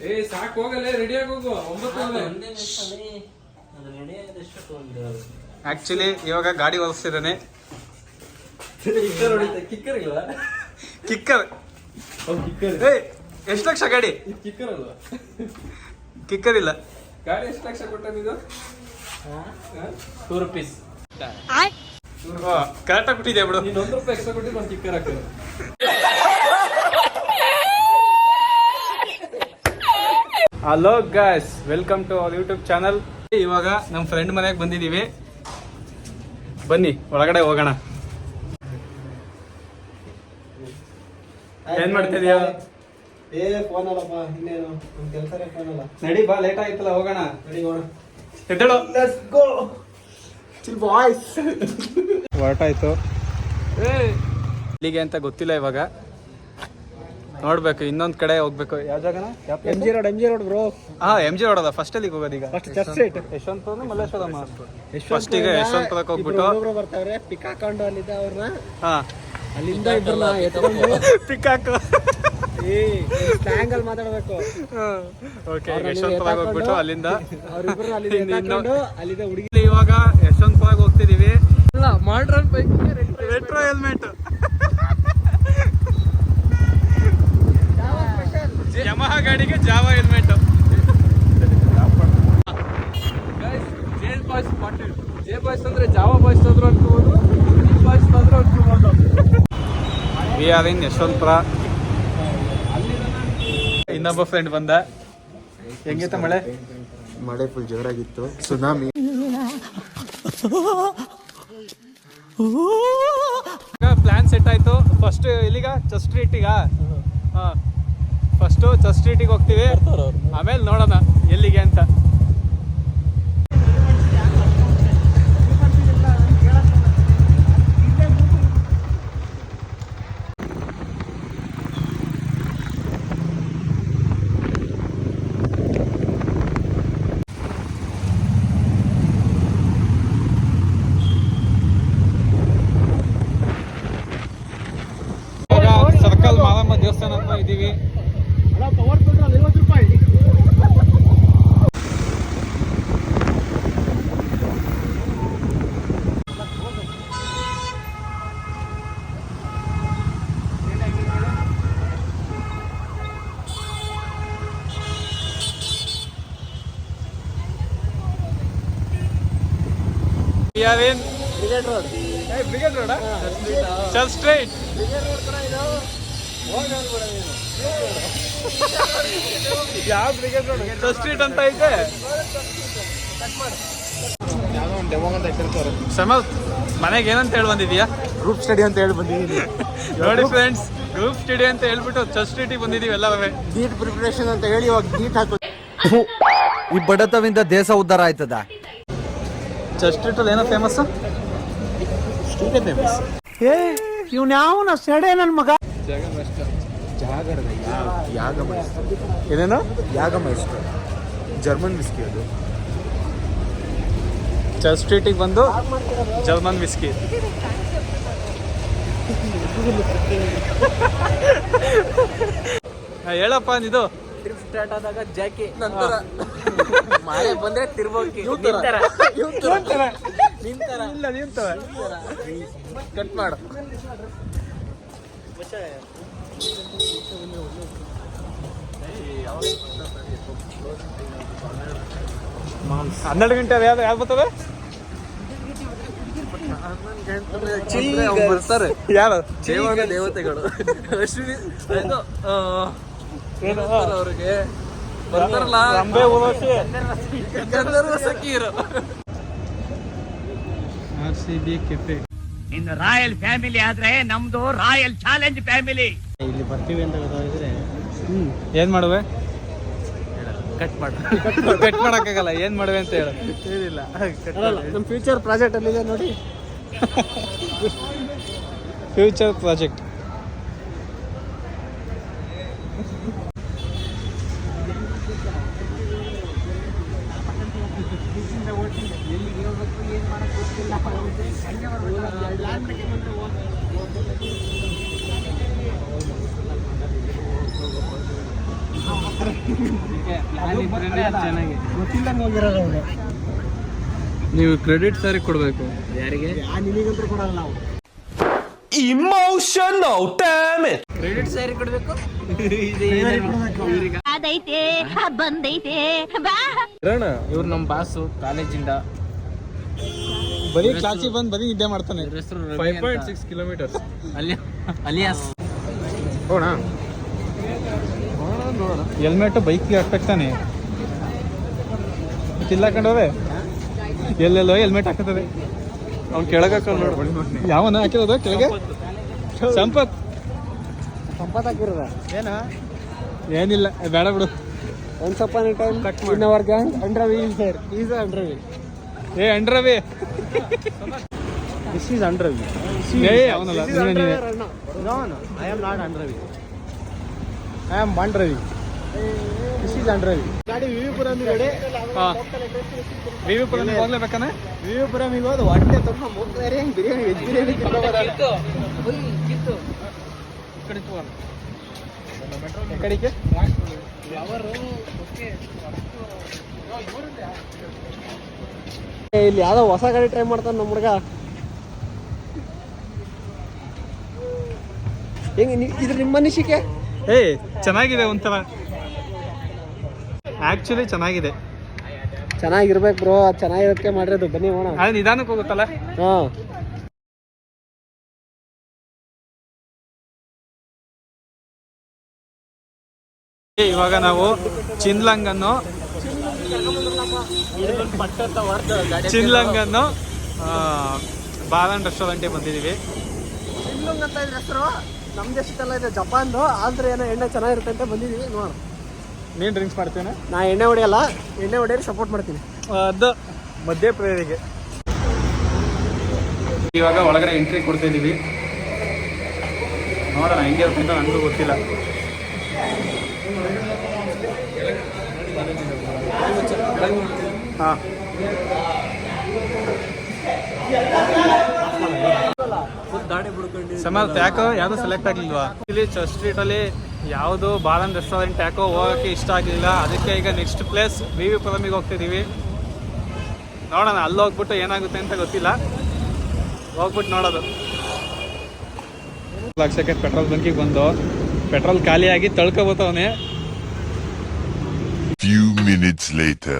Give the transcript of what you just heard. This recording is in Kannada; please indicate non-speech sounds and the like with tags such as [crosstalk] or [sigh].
ಏ ಸಾಕು ಹೋಗಲ್ಲ ರೆಡಿ ಹೋಗು. ಒಂಬತ್ತು ಅಲ್ಲ. ಆಕ್ಚುಲಿ ಇವಾಗ ಗಾಡಿ ಹೊಲಿಸ್ತಿದ್ದಾನೆ ಕಿಕ್ಕರ್ ಇಲ್ಲ ಕಿಕ್ಕರ್ ಇಲ್ವಾ? ಕಿಕ್ಕರ್ ಹೌದು ಕಿಕ್ಕರ್ ಏ ಎಷ್ಟು ಲಕ್ಷ ಗಾಡಿ? ಇದು ಕಿಕ್ಕರ್ ಅಲ್ವಾ? ಕಿಕ್ಕರ್ ಇಲ್ಲ. ಗಾಡಿ ಎಷ್ಟು ಲಕ್ಷ ಕೊಟ್ಟಿದ್ದು ಇದು? ಟೂ ರುಪೀಸ್ ಕರೆಕ್ಟಾಗಿ ಕೊಟ್ಟಿದ್ಯಾ ಬಿಡು. ನೀನು ಒಂದು ರೂಪಾಯಿ ಎಕ್ಸ್ಟ್ರಾ ಕೊಟ್ಟಿದ್ದು ಒಂದು ಕಿಕ್ಕರ್ ಹಾಕೋದು hello guys welcome to our YouTube channel ಇವಾಗ ನಮ್ಮ ಫ್ರೆಂಡ್ ಮನೆಗೆ ಬಂದಿದ್ದೀವಿ ಬನ್ನಿ ಒಳಗಡೆ ಹೋಗೋಣ. ಏನ್ ಮಾಡ್ತಿದ್ಯಾ? ಏ ಫೋನ್ ಅಲ್ಲಪ್ಪ ಇನ್ನೇನು? ನಮ್ ಕೆಲ್ಸನೇ ಫೋನ್ ಅಲ್ಲ. ನಡಿ ಬಾ ಲೇಟ್ ಆಯ್ತಲ್ಲ ಹೋಗೋಣ. ನಡಿ ಹೋಣ ಎದ್ದೇಳು. ಲೆಟ್ಸ್ ಗೋ ಚಿಲ್ ಬಾಯ್ಸ್ ಹೊರಟಾಯ್ತು. ಇಲ್ಲಿಗೆ ಅಂತ ಗೊತ್ತಿಲ್ಲ ಇವಾಗ. ನೋಡ್ಬೇಕು ಇನ್ನೊಂದ್ ಕಡೆ ಹೋಗ್ಬೇಕು. ಯಾವ ಜಾಗನ? M G road M G road bro ಹಾ ಎಂ ಜಿ ರೋಡ್ ಅದ ಫಸ್ಟ್ ಅಲ್ಲಿಗೆ ಹೋಗೋದು ಈಗ. First church street Yeshwanthpur Malleshwaram first ಈಗ ಯಶವಂತಪುರಕ್ಕೆ ಹೋಗ್ಬಿಟ್ಟು ಹುಡುಗರು ಬರ್ತಾವ್ರೆ ಪಿಕ್ ಹಾಕೊಂಡು ಅಲ್ಲಿದ್ದ ಅವ್ರನ್ನ ಹಾ. ಅಲ್ಲಿಂದ ಇಬ್ಬರನ್ನ ಎತ್ಕೊಂಡು. ಪಿಕ್ ಹಾಕು ಏ ಅಲ್ಲಿ ಮಾತಾಡ್ಬೇಕು. ಓಕೆ ಯಶವಂತಪುರಕ್ಕೆ ಹೋಗ್ಬಿಟ್ಟು ಅಲ್ಲಿಂದ ಅಲ್ಲಿಂದ ಹುಡುಗಿ. ಇವಾಗ ಯಶವಂತಪುರಕ್ಕೆ ಹೋಗ್ತಿದೀವಿ. ಇಲ್ಲ ಮಾಡ್ರನ್ ಬೈಕ್ ರೆಟ್ರೋ ಹೆಲ್ಮೆಟ್ ಗಾಡಿಗೆ Jawa helmet. Jail boys Patil J boys ಅಂದ್ರೆ ಜಾವ ಬಾಯ್ಸ್ ಆದ್ರೂ ಅನ್ಕೋಬಹುದು ಬಾಯ್ಸ್ ಆದ್ರೂ ಅನ್ಕೋಬಹುದು ವಿ ಆರ್ ಇನ್ ಯಶವಂತಪುರ. ಇನ್ನೊಬ್ಬ ಫ್ರೆಂಡ್ ಬಂದ. ಹೆಂಗಿತ್ತ ಮಳೆ? ಮಳೆ ಫುಲ್ ಜೋರಾಗಿತ್ತು. ಸುನಾಮಿ ಪ್ಲಾನ್ ಸೆಟ್ ಆಯ್ತು. ಫಸ್ಟ್ ಇಲ್ಲಿಗ ಚರ್ಚ್ ಫಸ್ಟು ಚರ್ಚ್ ಸ್ಟ್ರೀಟಿಗೆ ಹೋಗ್ತೀವಿ. ಆಮೇಲೆ ನೋಡೋಣ ಎಲ್ಲಿಗೆ ಅಂತ. ಸರ್ಕಲ್ ಮಾರಮ್ಮ ದೇವಸ್ಥಾನ ಹತ್ರ ಇದ್ದೀವಿ. We are in Brigade road Hey, Brigade Road, church street ಯಾವ ಬ್ರಿಗೇಡ್ ಅಂತ ಐತೆ ಮನೆಗೆ ಏನಂತ ಹೇಳಿ ಬಂದಿದ್ಯಾ ಗ್ರೂಪ್ ಸ್ಟಡಿ ಅಂತ ಹೇಳಿ ಬಂದಿದ್ದೀನಿ ನೋಡಿ ಫ್ರೆಂಡ್ಸ್ ಗ್ರೂಪ್ ಸ್ಟಡಿ ಅಂತ ಹೇಳ್ಬಿಟ್ಟು ಚರ್ಚ್ ಬಂದಿದೀವಿ ಎಲ್ಲವೇ ನೀಟ್ ಪ್ರಿಪರೇಷನ್ ಅಂತ ಹೇಳಿ ಇವಾಗ ನೀಟ್ ಹಾಕೋ ಈ ಬಡತವಿಂದ ದೇಶ ಉದ್ಧಾರ ಆಯ್ತದ ಸ್ಟ್ರೀಟ್ ಏನೋ ಫೇಮಸ್ ಏ ಇವ್ನ ಯಾವ ಸೆಡೆ ನನ್ ಮಗ ಯಾಗ ಏನೇನು? ಯಾಗ ಮೈಸ್ಟರ್ ಜರ್ಮನ್ ವಿಸ್ಕಿ ಅದು. ಚರ್ಚ್ ಸ್ಟ್ರೀಟಿಗೆ ಬಂದು ಜರ್ಮನ್ ವಿಸ್ಕಿ ಹೇಳಪ್ಪ ಇದು ಟ್ರಿಪ್ ಸ್ಟಾರ್ಟ್ ಆದಾಗ ಜಾಕಿ. ನಂತರ. ಮಳೆ ಬಂದ್ರೆ ತಿರ್ಬೋಕಿ ನಿಂತರ. ನಿಂತರ. ಇಲ್ಲ ನಿಂತವೆ. ಕಟ್ ಮಾಡು. ಹನ್ನೆರಡು ಗಂಟೆ ಯಾವ್ದು ಯಾವ್ದು ಬರ್ತವೆ ಬರ್ತಾರೆ ಯಾರು? ದೇವತೆಗಳು. ಅಶ್ವಿನಿ ಇದು? ಅವ್ರಿಗೆ. ಬರ್ತಾರಲ್ಲ ಗಂಧರ್ವ ಸಖೀರು. ಆರ್ ಸಿ ಬಿ ಕೆಫೆ ಇನ್ನು ರಾಯಲ್ ಫ್ಯಾಮಿಲಿ ಆದ್ರೆ ನಮ್ದು ರಾಯಲ್ ಚಾಲೆಂಜ್ ಫ್ಯಾಮಿಲಿ. ಇಲ್ಲಿ ಬರ್ತೀವಿ ಅಂತ ಗೊತ್ತಾಗಿದ್ರೆ ಏನ್ ಮಾಡುವೆ? ಕಟ್ ಮಾಡು. ಕಟ್ ಮಾಡಕ್ಕಾಗಲ್ಲ. ಏನ್ ಮಾಡುವೆ ಅಂತ ಹೇಳು. ಏನಿಲ್ಲ. ನಮ್ಮ ಫ್ಯೂಚರ್ ಪ್ರಾಜೆಕ್ಟ್ ಅಲ್ಲಿದೆ ನೋಡಿ. [laughs] ಫ್ಯೂಚರ್ ಪ್ರಾಜೆಕ್ಟ್ ನೀವು ಕ್ರೆಡಿಟ್ ಸರಿ ಕೊಡಬೇಕು. ಯಾರಿಗೆ? ನಾವು. ಕ್ರೆಡಿಟ್ ಸರಿ ಕೊಡ್ಬೇಕು. ಅದೈತೆ ಬಂದೈತೆ ಬಾ. ಇವ್ರು ನಮ್ಮ ಬಾಸು ಕಾಲೇಜಿಂದ ಬರೀ ಕ್ಲಾಸಿಗೆ ಬಂದು ಬರೀ ಇದ್ದೇ ಮಾಡ್ತಾನೆ. ಫೈವ್ ಪಾಯಿಂಟ್ ಸಿಕ್ಸ್ ಕಿಲೋಮೀಟರ್ಸ್ ಅಲ್ಲಿ ಅಲಿಯಾಸ್. ಹೋಗೋಣ. ಹೆಲ್ಮೆಟ್ ಬೈಕ್ಗೆ ಹಾಕ್ಬೇಕು ತಾನೆ? ಇಲ್ಲ ಕಂಡವ್ರೆ ಎಲ್ಲೆಲ್ಲೋ ಹೆಲ್ಮೆಟ್ ಹಾಕತ್ತದೆ. ಅವ್ನು ಕೆಳಗೆ ನೋಡಿ. ಯಾವನ ಹಾಕಿರೋದು? ಕೆಳಗೆ? ಸಂಪತ್. ಸಂಪತ್. ಹಾಕಿರೋದ? ಏನ? ಏನಿಲ್ಲ ಬೇಡ ಬಿಡು. ಒನ್ಸ್ ಅಪಾನ್ ಟೈಮ್ ಕಟ್ ಮಾಡಿ. Our gang under wheel sir is ಅಂಡ್ರವಿ. Wheel ಏ ಅಂಡ್ರವಿ. ದಿಸ್ ಈಸ್ ಅಂಡರ್ ವೀಲ್ ಏ ಅವನಲ್ಲ ನೀನೇ ನೀನೇ no no I am not under wheel I am ಬಂಡ್ Ravi ಗಾಡಿ ವಿವಿಪುರಂ ಹಾಂ. ಹೋದ ಹೊಟ್ಟೆ ತುಂಬ ಹೆಂಗೆ ಬಿರಿಯಾನಿ ವೆಜ್ ಬಿರಿಯಾನಿ ಕಡೆಗೆ? ಇಲ್ಲಿ ಯಾವ್ದೋ ಹೊಸ ಗಾಡಿ ಟ್ರೈ ಮಾಡ್ತಾನೆ ನಮ್ಮ ಹುಡುಗ. ಹೆಂಗೆ ಇದ್ರ ಇದು ನಿಮ್ಮ ಅನಿಸಿಕೆ ಏ ಚೆನ್ನಾಗಿದೆ ಒಂಥರ. ಆ್ಯಕ್ಚುಲಿ ಚೆನ್ನಾಗಿದೆ. ಚೆನ್ನಾಗಿರ್ಬೇಕು ಬ್ರೋ ಅದು ಚೆನ್ನಾಗಿರೋದಕ್ಕೆ ಮಾಡಿರೋದು ಬನ್ನಿ ಹೋಣ ಅದು ನಿಧಾನಕ್ಕೆ ಹೋಗುತ್ತಲ್ಲ? ಹಾಂ. ಏ, ಇವಾಗ ನಾವು ಚಿನ್ಲಂಗ್ ಅನ್ನು ಚಿನ್ಲಂಗ್ ಅನ್ನು ಬಾಲನ್ ರೆಸ್ಟೋರೆಂಟಿಗೆ ಬಂದಿದ್ದೀವಿ. ಚಿನ್ಲಂಗ್ ಅಂತ ಇದ್ರ ಹೆಸರು? ನಮ್ಮ ದೇಶದಲ್ಲ ಇದೆ ಜಪಾನ್ದು ಆದ್ರೆ ಏನೋ ಎಣ್ಣೆ ಚೆನ್ನಾಗಿರುತ್ತೆ ಅಂತ ಬಂದಿದೀವಿ ನೋಡ ನೀನು ಡ್ರಿಂಕ್ಸ್ ಮಾಡ್ತೇನೆ ನಾ ಎಣ್ಣೆ ಹೊಡೆಯಲ್ಲ ಎಣ್ಣೆ ಹೊಡೆಯೋರು ಸಪೋರ್ಟ್ ಮಾಡ್ತೀನಿ. ಅದು ಮಧ್ಯಪ್ರದೇಶಿಗೆ ಇವಾಗ ಒಳಗಡೆ ಎಂಟ್ರಿ ಕೊಡ್ತಾ ಕೊಡ್ತಿದ್ದೀವಿ ನೋಡೋಣ ಹೆಂಗೆ ಅಂತ ನನಗೂ ಗೊತ್ತಿಲ್ಲ. ಹಾಂ. ಸಮರ್ಥ ಯಾಕೋ ಯಾವ್ದು ಸೆಲೆಕ್ಟ್ ಆಗ್ಲಿಲ್ವಾ? ಇಲ್ಲಿ ಚರ್ಚ್ ಸ್ಟ್ರೀಟ್ ಅಲ್ಲಿ ಯಾವುದು ಬಾರನ್ ರೆಸ್ಟೋರೆಂಟ್ ಯಾಕೋ ಹೋಗೋಕ್ಕೆ ಇಷ್ಟ ಆಗಲಿಲ್ಲ. ಅದಕ್ಕೆ ಈಗ ನೆಕ್ಸ್ಟ್ ಪ್ಲೇಸ್ ವಿ ವಿ ಪುರಮಿಗೆ ಹೋಗ್ತಿದ್ದೀವಿ ನೋಡೋಣ ಅಲ್ಲಿ ಹೋಗ್ಬಿಟ್ಟು ಏನಾಗುತ್ತೆ ಅಂತ ಗೊತ್ತಿಲ್ಲ. ಹೋಗ್ಬಿಟ್ಟು ನೋಡೋದು. ಲಕ್ಷಕ್ಕೆ ಪೆಟ್ರೋಲ್ ಬಂಕಿಗೆ ಬಂದು ಪೆಟ್ರೋಲ್ ಖಾಲಿಯಾಗಿ ತಳ್ಕೊಬೋತವನೆ Few minutes later.